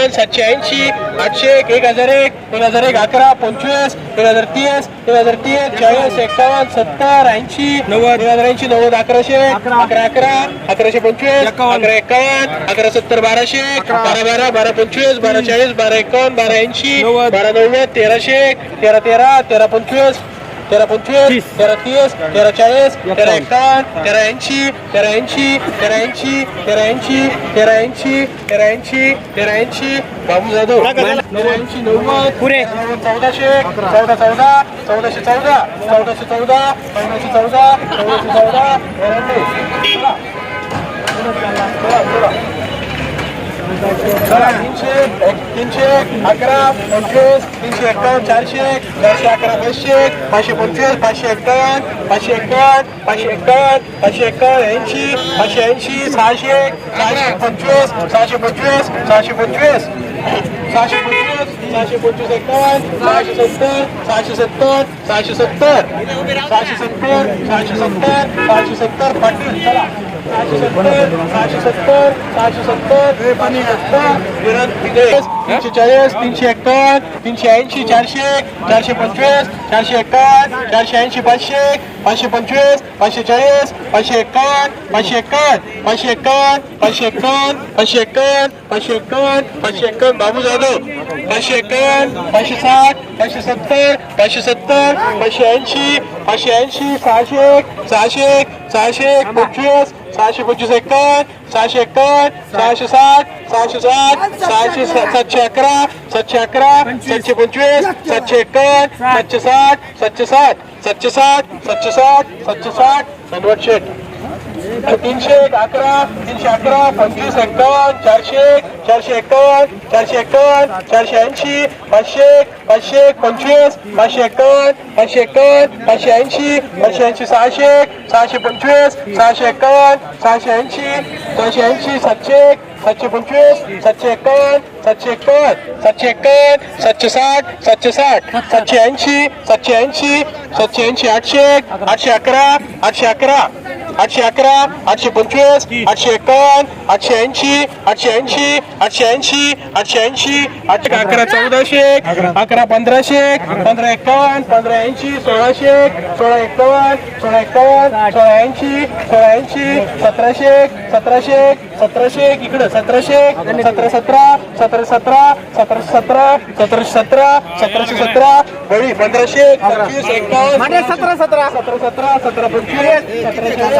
एकावन्न सातशे ऐंशी आठशे एक एक हजार एक एक हजार एक अकरा पंचवीस एक हजार तीस एक हजार तीस चाळीस एकावन्न सत्तर ऐंशी नव्वद. एक हजार ऐंशी नव्वद अकराशे अकरा. अकरा अकराशे पंचवीस अकरा एकावन्न अकरा सत्तर बाराशे बारा बारा बारा पंचवीस बारा चाळीस बारा एकावन्न बारा ऐंशी बारा नव्वद तेराशे एक तेरा तेरा तेरा पंचवीस तेरा पंचवीस तेरा तीस तेरा चाळीस तेरा एकावन्न तेरा ऐंशी तेरा ऐंशी तेरा ऐंशी तेरा ऐंशी तेरा ऐंशी तेरा ऐंशी तेरा ऐंशी बाबू जाधव तेरा ऐंशी नव्वद पुरे चौदाशे चौदा चौदा चौदाशे चौदा चौदाशे चौदा चौदाशे चौदा चौदाशे चौदा चला. तीनशे एक- अकरा पंचवीस तीनशे एकावन्न चारशे चारशे अकरा पाचशे पाचशे पंचवीस पाचशे एकावन्न पाचशे एकावन्न पाचशे एकावन्न पाचशे एकावन्न ऐंशी पाचशे ऐंशी सहाशे सहाशे पंचवीस सहाशे पंचवीस सहाशे पंचवीस. सहाशे पंचवीस सहाशे पंचवीस एकावन्न सहाशे सत्तर सहाशे सत्तर सहाशे सत्तर. सहाशे सत्तर सहाशे सत्तर सहाशे सत्तर पाटील चला. सहाशे सत्तर सहाशे सत्तर सहाशे सत्तर पाणी तीनशे चाळीस तीनशे एकावन्न तीनशे ऐंशी चारशे चारशे पंचवीस चारशे एकावन्न चारशे ऐंशी पाचशे पाचशे पंचवीस पाचशे चाळीस पाचशे एकावन्न पाचशे एकावन्न पाचशे एकावन्न पाचशे एकावन्न पाचशे एकावन्न पाचशे एकावन्न पाचशे एकावन्न बाबू जाधव पाचशे एकावन्न पाचशे साठ पाचशे सत्तर पाचशे सत्तर पाचशे ऐंशी पाचशे ऐंशी सहाशे सहाशे सहाशे पंचवीस सहाशे पंचवीस एकावन्न सहाशे एकावन्न सहाशे साठ सहाशे साठ सहाशे सातशे अकरा सातशे अकरा सातशे पंचवीस सातशे एकावन्न सातशे साठ सातशे साठ सातशे साठ सातशे साठ सातशे साठ धन्यवाद शेठ तीनशे एक अकरा तीनशे अकरा पंचवीस एकावन्न चारशे एक चारशे एकावन्न चारशे एकावन्न चारशे ऐंशी पाचशे एक पाचशे एक पंचवीस पाचशे एकावन्न पाचशे एकावन्न पाचशे ऐंशी पाचशे ऐंशी सहाशे एक सहाशे पंचवीस सहाशे एकावन्न सहाशे ऐंशी सहाशे ऐंशी सातशे एक सातशे पंचवीस सातशे एकावन्न सातशे एकावन्न सातशे एकावन्न सातशे साठ सातशे साठ सातशे ऐंशी सातशे ऐंशी सातशे ऐंशी आठशे एक आठशे अकरा आठशे अकरा. आठशे अकरा आठशे पंचवीस आठशे एकावन्न आठशे ऐंशी आठशे ऐंशी आठशे ऐंशी आठशे ऐंशी आठशे अकरा चौदाशे अकरा. पंधराशे पंधरा एकावन्न पंधरा ऐंशी सोळाशे सोळा एकावन्न सोळा एकावन्न सोळा ऐंशी सोळा ऐंशी सतराशे सतराशे सतराशे इकडं सतराशे सतरा सतरा सतरा सतरा सतरा सतरा सतराशे सतरा सतराशे सतरा बळी पंधराशे पंचवीस एकावन्न सतरा सतरा. सतरा सतरा सतरा पंचवीस सतरा चाळीस